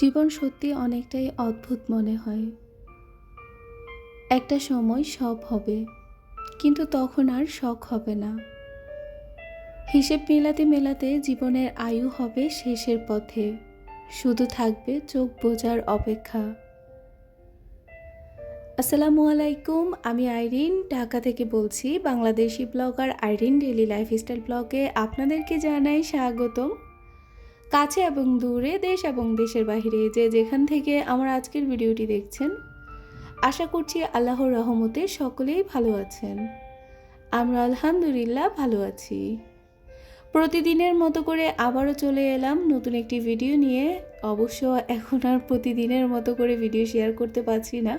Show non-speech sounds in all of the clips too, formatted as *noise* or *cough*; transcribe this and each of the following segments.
জীবন সত্যি অনেকটাই অদ্ভুত মনে হয়। একটা সময় সব হবে, কিন্তু তখন আর শখ হবে না। হিসেব মেলাতে মেলাতে জীবনের আয়ু হবে শেষের পথে, শুধু থাকবে চোখ বোঝার অপেক্ষা। আসসালামু আলাইকুম, আমি আইরিন, ঢাকা থেকে বলছি, Bangladeshi blogger Irin daily lifestyle ব্লগে আপনাদেরকে জানাই স্বাগতম। কাছে এবং দূরে, দেশ এবং দেশের বাইরে যে যেখান থেকে আমার আজকের ভিডিওটি দেখছেন, আশা করছি আল্লাহর রহমতে সকলেই ভালো আছেন। আমরা আলহামদুলিল্লাহ ভালো আছি। প্রতিদিনের মতো করে আবারও চলে এলাম নতুন একটি ভিডিও নিয়ে। অবশ্য এখন আর প্রতিদিনের মতো করে ভিডিও শেয়ার করতে পারছি না।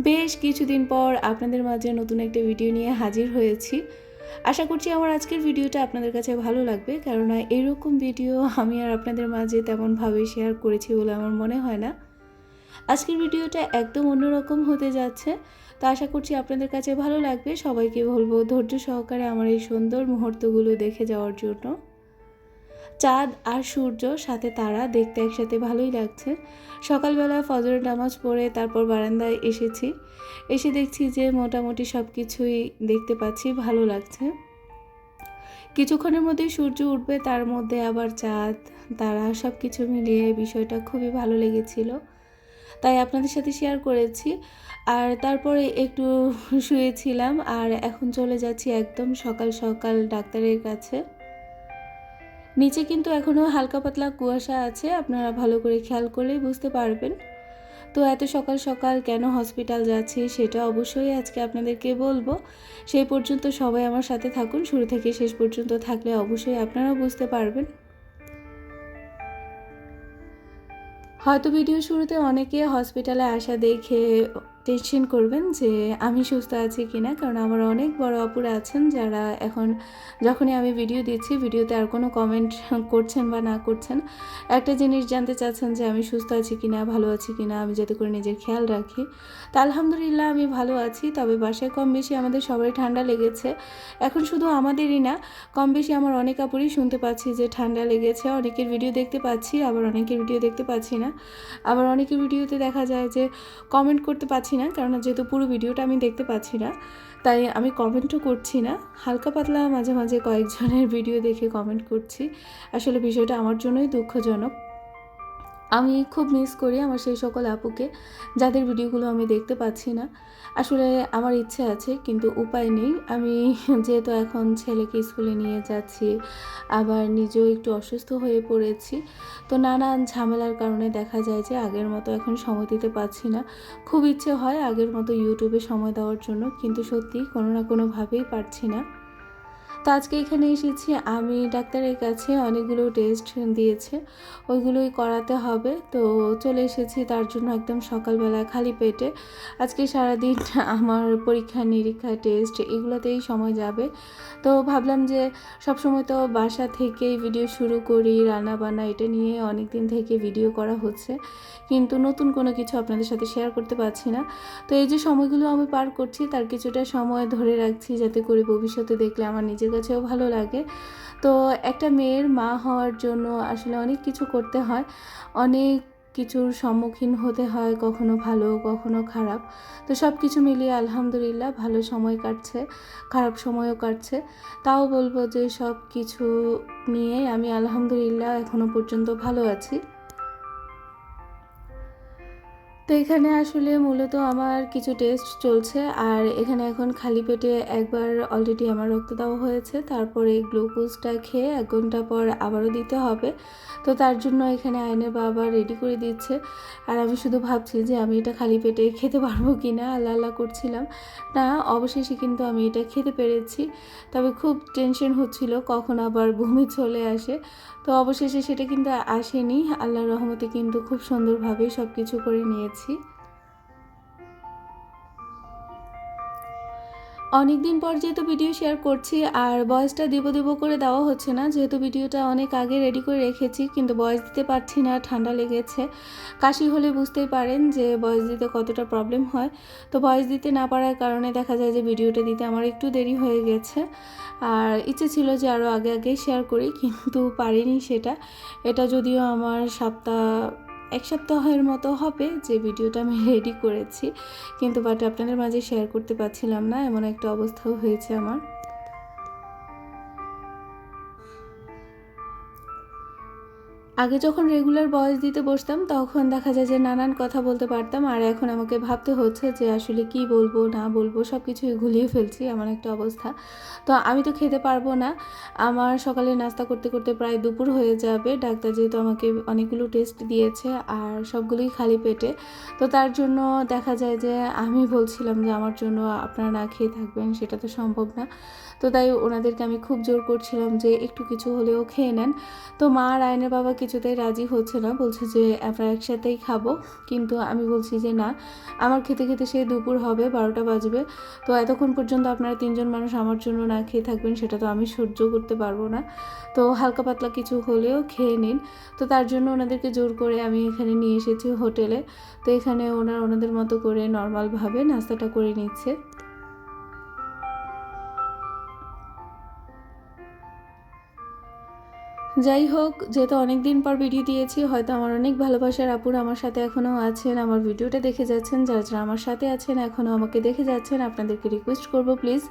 বেশ কিছুদিন পর আপনাদের মাঝে নতুন একটা ভিডিও নিয়ে হাজির হয়েছি। আশা করছি আমার আজকের ভিডিওটা আপনাদের কাছে ভালো লাগবে, কেননা এরকম ভিডিও আমি আর আপনাদের মাঝে তেমনভাবে শেয়ার করেছি বলে আমার মনে হয় না। আজকের ভিডিওটা একদম অন্যরকম হতে যাচ্ছে, তো আশা করছি আপনাদের কাছে ভালো লাগবে। সবাইকে বলব ধৈর্য সহকারে আমার এই সুন্দর মুহূর্তগুলো দেখে যাওয়ার জন্য। চাঁদ আর সূর্য সাথে তারা দেখতে একসাথে ভালোই লাগছে। সকালবেলা ফজরের নামাজ পড়ে তারপর বারান্দায় এসেছি। এসে দেখছি যে মোটামুটি সব কিছুই দেখতে পাচ্ছি, ভালো লাগছে। কিছুক্ষণের মধ্যেই সূর্য উঠবে, তার মধ্যে আবার চাঁদ, তারা সব কিছু মিলিয়ে বিষয়টা খুবই ভালো লেগেছিল। তাই আপনাদের সাথে শেয়ার করেছি। আর তারপরে একটু শুয়েছিলাম আর এখন চলে যাচ্ছি একদম সকাল সকাল ডাক্তারের কাছে। নিচে কিন্তু এখনও হালকা পাতলা কুয়াশা আছে, আপনারা ভালো করে খেয়াল করলেই বুঝতে পারবেন। তো এত সকাল সকাল কেন হসপিটাল যাচ্ছি সেটা অবশ্যই আজকে আপনাদেরকে বলব। সেই পর্যন্ত সবাই আমার সাথে থাকুন, শুরু থেকে শেষ পর্যন্ত থাকলে অবশ্যই আপনারাও বুঝতে পারবেন। হয়তো ভিডিও শুরুতে অনেকে হসপিটালে আসা দেখে টেনশন করবেন যে আমি সুস্থ আছি কি না কারণ আমার অনেক বড় অপুরা আছেন যারা এখন যখনই আমি ভিডিও দিচ্ছি ভিডিওতে আর কোনো কমেন্ট করছেন বা না করছেন, একটা জিনিস জানতে চাচ্ছেন যে আমি সুস্থ আছি কি না ভালো আছি কি না আমি যাতে করে নিজের খেয়াল রাখি। তা আলহামদুলিল্লাহ আমি ভালো আছি, তবে বাসায় কম বেশি আমাদের সবারই ঠান্ডা লেগেছে। এখন শুধু আমাদেরই না, কম বেশি আমার অনেক আপুরই শুনতে পাচ্ছি যে ঠান্ডা লেগেছে, অনেকের ভিডিও দেখতে পাচ্ছি, আবার অনেকের ভিডিও দেখতে পাচ্ছি না। আবার অনেকের ভিডিওতে দেখা যায় যে কমেন্ট করতে পারছি না কারণ যেহেতু পুরো ভিডিওটা আমি দেখতে পাচ্ছি না, তাই আমি কমেন্টও করছি না। হালকা পাতলা মাঝে মাঝে কয়েকজনের *laughs* ভিডিও দেখে কমেন্ট করছি। আসলে বিষয়টা আমার জন্যই দুঃখজনক। আমি খুব মিস করি আমার সেই সকল আপুকে, যাদের ভিডিওগুলো আমি দেখতে পাচ্ছি না। আসলে আমার ইচ্ছে আছে, কিন্তু উপায় নেই। আমি *laughs* যেহেতু এখন ছেলেকে স্কুলে নিয়ে যাচ্ছি, আবার নিজেও একটু অসুস্থ হয়ে পড়েছি, তো নানান ঝামেলার কারণে দেখা যায় যে আগের মতো এখন সময় দিতে পারছি না। খুব ইচ্ছে হয় আগের মতো ইউটিউবে সময় দেওয়ার জন্য, কিন্তু সত্যি কোনো না কোনোভাবেই পারছি না। তো আজকে এখানে এসেছি। আমি ডাক্তারের কাছে অনেকগুলো টেস্ট দিয়েছে। ওইগুলোই করাতে হবে। তো চলে এসেছি তার জন্য একদম সকালবেলা খালি পেটে। আজকে সারাদিন *laughs* আমার পরীক্ষা, নিরীক্ষা টেস্ট এগুলোতেই সময় যাবে। তো ভাবলাম যে সবসময় তো বাসা থেকেই ভিডিও শুরু করি রান্না বান্না এটা নিয়ে অনেক দিন থেকে ভিডিও করা হচ্ছে। কিন্তু নতুন কোনো কিছু আপনাদের সাথে শেয়ার করতে পারছি না। তো এই যে সময়গুলো আমি পার করছি, তার কিছুটা সময় ধরে রাখছি যাতে করে ভবিষ্যতে দেখলে আমার নিজের কাছেও ভালো লাগে। তো একটা মেয়ের মা হওয়ার জন্য আসলে অনেক কিছু করতে হয়। অনেক কিছুর সম্মুখীন হতে হয়, কখনো ভালো, কখনো খারাপ। তো সব কিছু মিলিয়ে আলহামদুলিল্লাহ ভালো সময় কাটছে, খারাপ সময়ও কাটছে। তাও বলব যে সব কিছু নিয়ে আমি আলহামদুলিল্লাহ এখনও পর্যন্ত ভালো আছি। তো এখানে আসলে মূলত আমার কিছু টেস্ট চলছে আর এখানে এখন খালি পেটে একবার অলরেডি আমার রক্ত দেওয়া হয়েছে। তারপরে গ্লুকোজটা খেয়ে এক ঘণ্টা পর আবারও দিতে হবে। তো তার জন্য এখানে আয়নের বাবা রেডি করে দিচ্ছে। আর আমি শুধু ভাবছি যে আমি এটা খালি পেটে খেতে পারব কি না আল্লাহ আল্লাহ করছিলাম। না, অবশেষে কিন্তু আমি এটা খেতে পেরেছি। তবে খুব টেনশন হচ্ছিল কখন আবার বমি চলে আসে। তো অবশেষে সেটা কিন্তু আসেনি। আল্লাহর রহমতে কিন্তু খুব সুন্দরভাবে সব কিছু করে নিয়েছি। অনেক দিন পর যেহেতু ভিডিও শেয়ার করছি, আর বয়সটা দেব দেব করে দেওয়া হচ্ছে না, যেহেতু ভিডিওটা অনেক আগে রেডি করে রেখেছি, কিন্তু বয়স দিতে পারছি না, ঠান্ডা লেগেছে। কাশি হলে বুঝতেই পারেন যে বয়স দিতে কতটা প্রবলেম হয়। তো বয়স দিতে না পারার কারণে দেখা যায় যে ভিডিওটা দিতে আমার একটু দেরি হয়ে গেছে। আর ইচ্ছে ছিল যে আরও আগে আগে শেয়ার করি, কিন্তু পারিনি সেটা। এটা যদিও আমার সপ্তাহ এক সপ্তাহের মতো হবে যে ভিডিওটা আমি রেডি করেছি। কিন্তু বাট আপনাদের মাঝে শেয়ার করতে পারছিলাম না, এমন একটা অবস্থাও হয়েছে আমার। আগে যখন রেগুলার ভয়েস দিতে বসতাম, তখন দেখা যায় যে নানান কথা বলতে পারতাম। আর এখন আমাকে ভাবতে হচ্ছে যে আসলে কি বলব, না বলব সব কিছুই গুলিয়ে ফেলছি, এমন একটা অবস্থা। তো আমি তো খেতে পারব না। আমার সকালে নাস্তা করতে করতে প্রায় দুপুর হয়ে যাবে। ডাক্তার যেহেতু আমাকে অনেকগুলো টেস্ট দিয়েছে, আর সবগুলোই খালি পেটে। তো তার জন্য দেখা যায় যে আমি বলছিলাম যে আমার জন্য আপনারা না খেয়ে থাকবেন, সেটা তো সম্ভব না। তো তাই ওনাদেরকে আমি খুব জোর করছিলাম যে একটু কিছু হলেও খেয়ে নেন। তো মা আর আয়নের বাবা কিছুতেই রাজি হচ্ছে না। বলছে যে, আমরা একসাথেই খাব। কিন্তু আমি বলছি যে, না, আমার খেতে খেতে সেই দুপুর হবে, বারোটা বাজবে। তো এতক্ষণ পর্যন্ত আপনারা তিনজন মানুষ আমার জন্য না খেয়ে থাকবেন, সেটা তো আমি সহ্য করতে পারব না। তো হালকা পাতলা কিছু হলেও খেয়ে নিন। তো তার জন্য ওনাদেরকে জোর করে আমি এখানে নিয়ে এসেছি হোটেলে। তো এখানে ওনারা ওনাদের মতো করে নর্মালভাবে নাস্তাটা করে নিচ্ছে। যাই হোক, যেহেতু অনেক দিন পর ভিডিও দিয়েছি, হয়তো আমার অনেক ভালোবাসার আপুর আমার সাথে এখনও আছেন, আমার ভিডিওটা দেখে যাচ্ছেন, যারা যারা আমার সাথে আছেন এখনও আমাকে দেখে যাচ্ছেন, আপনাদেরকে রিকোয়েস্ট করব প্লিজ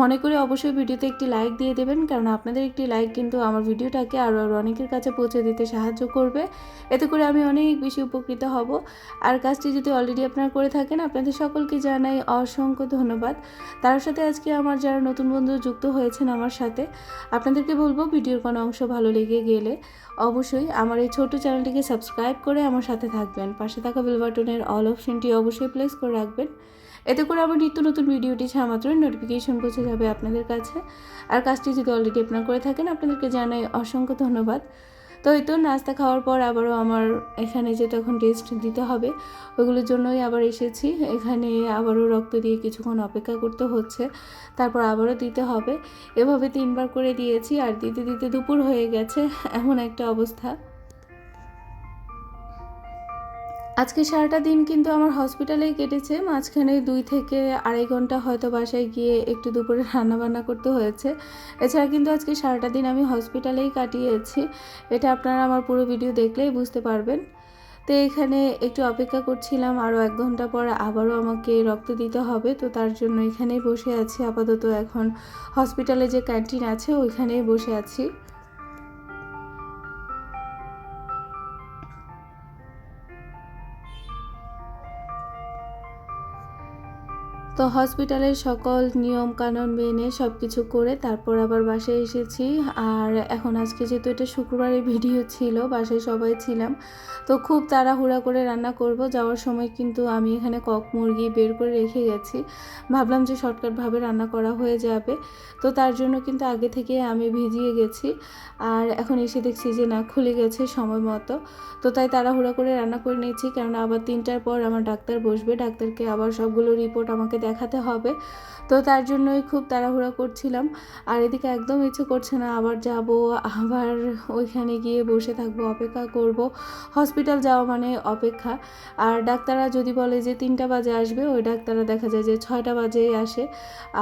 মনে করে অবশ্যই ভিডিওতে একটি লাইক দিয়ে দেবেন, কারণ আপনাদের একটি লাইক কিন্তু আমার ভিডিওটাকে আরও আরও অনেকের কাছে পৌঁছে দিতে সাহায্য করবে। এতে করে আমি অনেক বেশি উপকৃত হব। আর কাজটি যদি অলরেডি আপনারা করে থাকেন, আপনাদের সকলকে জানাই অসংখ্য ধন্যবাদ। তার সাথে আজকে আমার যারা নতুন বন্ধু যুক্ত হয়েছেন আমার সাথে, আপনাদেরকে বলব ভিডিওর কোনো অংশ ভালো লেগে গেলে অবশ্যই আমার এই ছোট চ্যানেলটিকে সাবস্ক্রাইব করে আমার সাথে থাকবেন। পাশে থাকা বেল বাটনের অল অপশনটি অবশ্যই প্লেস করে রাখবেন। এতে করে আমার নিত্য নতুন ভিডিওটি ছাড়া মাত্র নোটিফিকেশন পৌঁছে যাবে আপনাদের কাছে। আর কাজটি যদি অলরেডি আপনারা করে থাকেন, আপনাদেরকে জানাই অসংখ্য ধন্যবাদ। তো এই তো নাস্তা খাওয়ার পর আবারও আমার এখানে যে তখন টেস্ট দিতে হবে ওইগুলোর জন্যই আবার এসেছি। এখানে আবারও রক্ত দিয়ে কিছুক্ষণ অপেক্ষা করতে হচ্ছে, তারপর আবারও দিতে হবে। এভাবে তিনবার করে দিয়েছি আর দিতে দিতে দুপুর হয়ে গেছে, এমন একটা অবস্থা। আজকে সারাটা দিন কিন্তু আমার হসপিটালেই কেটেছে। মাঝখানে দুই থেকে আড়াই ঘণ্টা হয়তো বাসায় গিয়ে একটু দুপুরে রান্না বান্না করতে হয়েছে। এছাড়া কিন্তু আজকে সারাটা দিন আমি হসপিটালেই কাটিয়েছি। এটা আপনারা আমার পুরো ভিডিও দেখলেই বুঝতে পারবেন। তো এখানে একটু অপেক্ষা করছিলাম, আরও এক ঘণ্টা পর আবারও আমাকে রক্ত দিতে হবে। তো তার জন্য এখানেই বসে আছি, আপাতত এখন হসপিটালে যে ক্যান্টিন আছে, ওইখানেই বসে আছি। তো হসপিটালের সকল নিয়ম কানুন মেনে সব কিছু করে তারপর আবার বাসায় এসেছি। আর এখন আজকে যেহেতু এটা শুক্রবারের ভিডিও ছিল, বাসায় সবাই ছিলাম। তো খুব তাড়াহুড়া করে রান্না করব। যাওয়ার সময় কিন্তু আমি এখানে কক মুরগি বের করে রেখে গেছি। ভাবলাম যে শর্টকাটভাবে রান্না করা হয়ে যাবে। তো তার জন্য কিন্তু আগে থেকে আমি ভিজিয়ে গেছি। আর এখন এসে দেখছি যে না খুলে গেছে সময় মতো। তো তাই তাড়াহুড়া করে রান্না করে নিয়েছি। কারণ আবার তিনটার পর আমার ডাক্তার বসবে। ডাক্তারকে আবার সবগুলো রিপোর্ট আমাকে দেখাতে হবে। তো তার জন্যই খুব তাড়াহুড়া করছিলাম। আর এদিকে একদম ইচ্ছে করছে না, আবার যাব, আবার ওইখানে গিয়ে বসে থাকব, অপেক্ষা করব। হসপিটাল যাওয়া মানে অপেক্ষা। আর ডাক্তাররা যদি বলে যে তিনটা বাজে আসবে, ওই ডাক্তাররা দেখা যায় যে ছয়টা বাজেই আসে।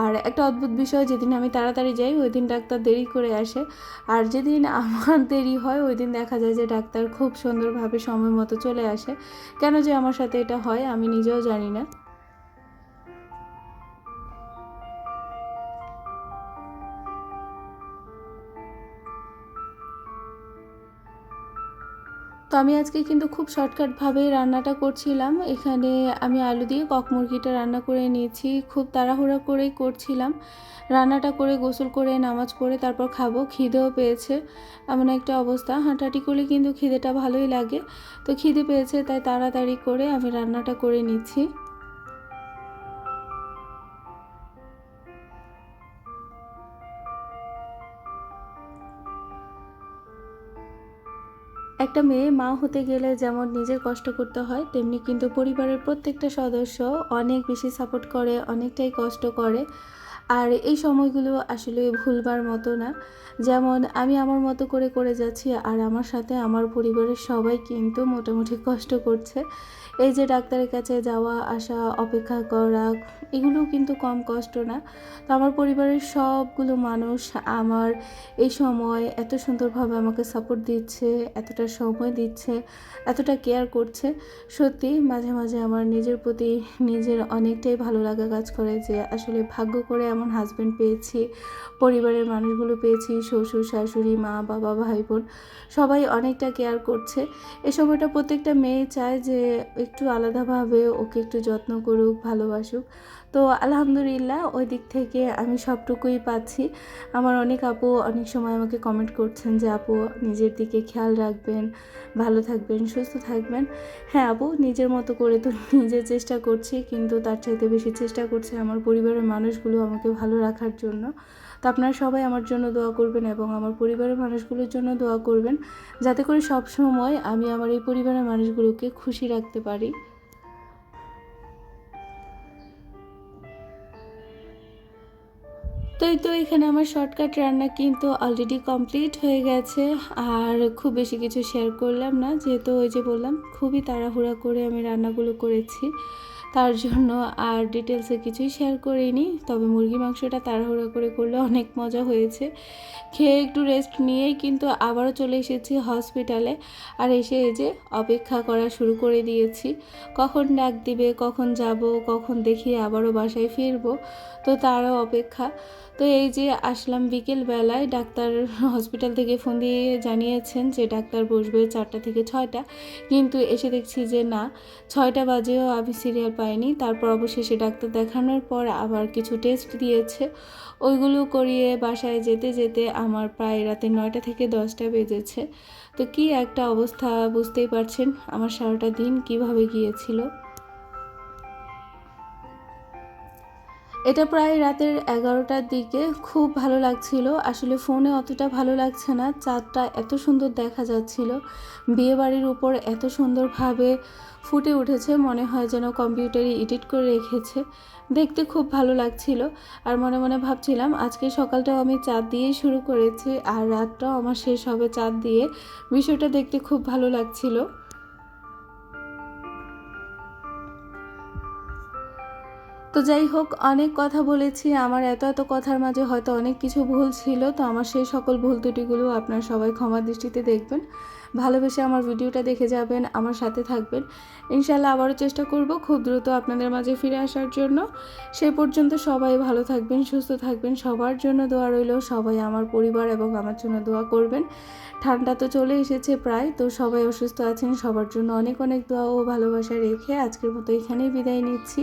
আর একটা অদ্ভুত বিষয়, যেদিন আমি তাড়াতাড়ি যাই, ওই দিন ডাক্তার দেরি করে আসে। আর যেদিন আমার দেরি হয়, ওই দিন দেখা যায় যে ডাক্তার খুব সুন্দরভাবে সময় মতো চলে আসে। কেন যে আমার সাথে এটা হয়, আমি নিজেও জানি না। তো আমি আজকে কিন্তু খুব শর্টকাটভাবে রান্নাটা করছিলাম। এখানে আমি আলু দিয়ে কক মুরগিটা রান্না করে নিয়েছি। খুব তাড়াহুড়া করেই করছিলাম। রান্নাটা করে গোসল করে, নামাজ পড়ে তারপর খাব। খিদেও পেয়েছে। এমন একটা অবস্থা। হাঁটাহাঁটি করলে কিন্তু খিদেটা ভালোই লাগে। তো খিদে পেয়েছে, তাই তাড়াতাড়ি করে আমি রান্নাটা করে নিচ্ছি। একটা মেয়ে মা হতে গেলে যেমন নিজের কষ্ট করতে হয়, তেমনি কিন্তু পরিবারের প্রত্যেকটা সদস্য অনেক বেশি সাপোর্ট করে, অনেকটাই কষ্ট করে। আর এই সময়গুলো আসলে ভুলবার মতো না। যেমন আমি আমার মতো করে করে যাচ্ছি আর আমার সাথে আমার পরিবারের সবাই কিন্তু মোটামুটি কষ্ট করছে। এই যে ডাক্তারের কাছে যাওয়া, আসা, অপেক্ষা করা, এগুলোও কিন্তু কম কষ্ট না। তো আমার পরিবারের সবগুলো মানুষ আমার এই সময় এত সুন্দরভাবে আমাকে সাপোর্ট দিচ্ছে, এতটা সময় দিচ্ছে, এতটা কেয়ার করছে। সত্যি মাঝে মাঝে আমার নিজের প্রতি নিজের অনেকটাই ভালো লাগা কাজ করে যে আসলে ভাগ্য করে এমন হাজব্যান্ড পেয়েছি, পরিবারের মানুষগুলো পেয়েছি, শ্বশুর, শাশুড়ি, মা, বাবা, ভাই, বোন, সবাই অনেকটা কেয়ার করছে। এ সময়টা প্রত্যেকটা মেয়ে চায় যে একটু আলাদাভাবে ওকে একটু যত্ন করুক, ভালোবাসুক। তো আলহামদুলিল্লাহ ওই দিক থেকে আমি সবটুকুই পাচ্ছি। আমার অনেক আপু অনেক সময় আমাকে কমেন্ট করছেন যে, আপু, নিজের দিকে খেয়াল রাখবেন, ভালো থাকবেন, সুস্থ থাকবেন। হ্যাঁ আপু, নিজের মতো করে তো *laughs* নিজের চেষ্টা করছি, কিন্তু তার চাইতে বেশি চেষ্টা করছে আমার পরিবারের মানুষগুলো আমাকে ভালো রাখার জন্য। তো আপনারা সবাই আমার জন্য দোয়া করবেন এবং আমার পরিবারের মানুষগুলোর জন্য দোয়া করবেন, যাতে করে সব সময় আমি আমার এই পরিবারের মানুষগুলোকে খুশি রাখতে পারি। তো এই তো এখানে আমার শর্টকাট রান্না কিন্তু অলরেডি কমপ্লিট হয়ে গেছে। আর খুব বেশি কিছু শেয়ার করলাম না, যেহেতু ওই যে বললাম, খুবই তাড়াহুড়া করে আমি রান্নাগুলো করেছি। তার জন্য আর ডিটেলসে কিছুই শেয়ার করিনি। তবে মুরগি মাংসটা তাড়াহুড়া করে করলে অনেক মজা হয়েছে। খেয়ে একটু রেস্ট নিয়েই কিন্তু আবারও চলে এসেছি হসপিটালে আর এসে এই যে অপেক্ষা করা শুরু করে দিয়েছি। কখন ডাক দিবে, কখন যাব, কখন দেখি আবারও বাসায় ফিরবো। তো তারও অপেক্ষা। তো এই যে আসলাম বিকেল বেলায় ডাক্তার হসপিটাল থেকে ফোন দিয়ে জানিয়েছেন যে ডাক্তার বসবে চারটা থেকে ছয়টা। কিন্তু এসে দেখছি যে না, ছয়টা বাজেও আমি সিরিয়াল পাইনি। তারপর অবশেষে ডাক্তার দেখানোর পর আবার কিছু টেস্ট দিয়েছে। ওইগুলো করিয়ে বাসায় যেতে যেতে আমার প্রায় রাতে নয়টা থেকে দশটা বেজেছে। তো কি একটা অবস্থা বুঝতেই পারছেন? আমার সারাটা দিন কীভাবে গিয়েছিল? এটা প্রায় রাতের এগারোটার দিকে। খুব ভালো লাগছিল। আসলে ফোনে অতটা ভালো লাগছে না। চাঁদটা এত সুন্দর দেখা যাচ্ছিল। বিয়ে বাড়ির উপর এত সুন্দরভাবে ফুটে উঠেছে। মনে হয় যেন কম্পিউটারে এডিট করে রেখেছে। দেখতে খুব ভালো লাগছিল। আর মনে মনে ভাবছিলাম, আজকে সকালটাও আমি চাঁদ দিয়েই শুরু করেছি। আর রাতটাও আমার শেষ হবে চাঁদ দিয়ে। বিষয়টা দেখতে খুব ভালো লাগছিল। তো যাই হোক, অনেক কথা বলেছি। আমার এত এত কথার মাঝে হয়তো অনেক কিছু ভুল ছিল, তো আমার সেই সকল ভুল ত্রুটিগুলো আপনার সবাই ক্ষমা দৃষ্টিতে দেখবেন। ভালোবেসে আমার ভিডিওটা দেখে যাবেন, আমার সাথে থাকবেন। ইনশাল্লাহ আবারও চেষ্টা করব খুব দ্রুত আপনাদের মাঝে ফিরে আসার জন্য। সে পর্যন্ত সবাই ভালো থাকবেন, সুস্থ থাকবেন। সবার জন্য দোয়া রইল, সবাই আমার পরিবার এবং আমার জন্য দোয়া করবেন। ঠান্ডা তো চলে এসেছে প্রায়, তো সবাই অসুস্থ আছেন, সবার জন্য অনেক অনেক দোয়া ও ভালোবাসা রেখে আজকের মতো এখানেই বিদায় নিচ্ছি।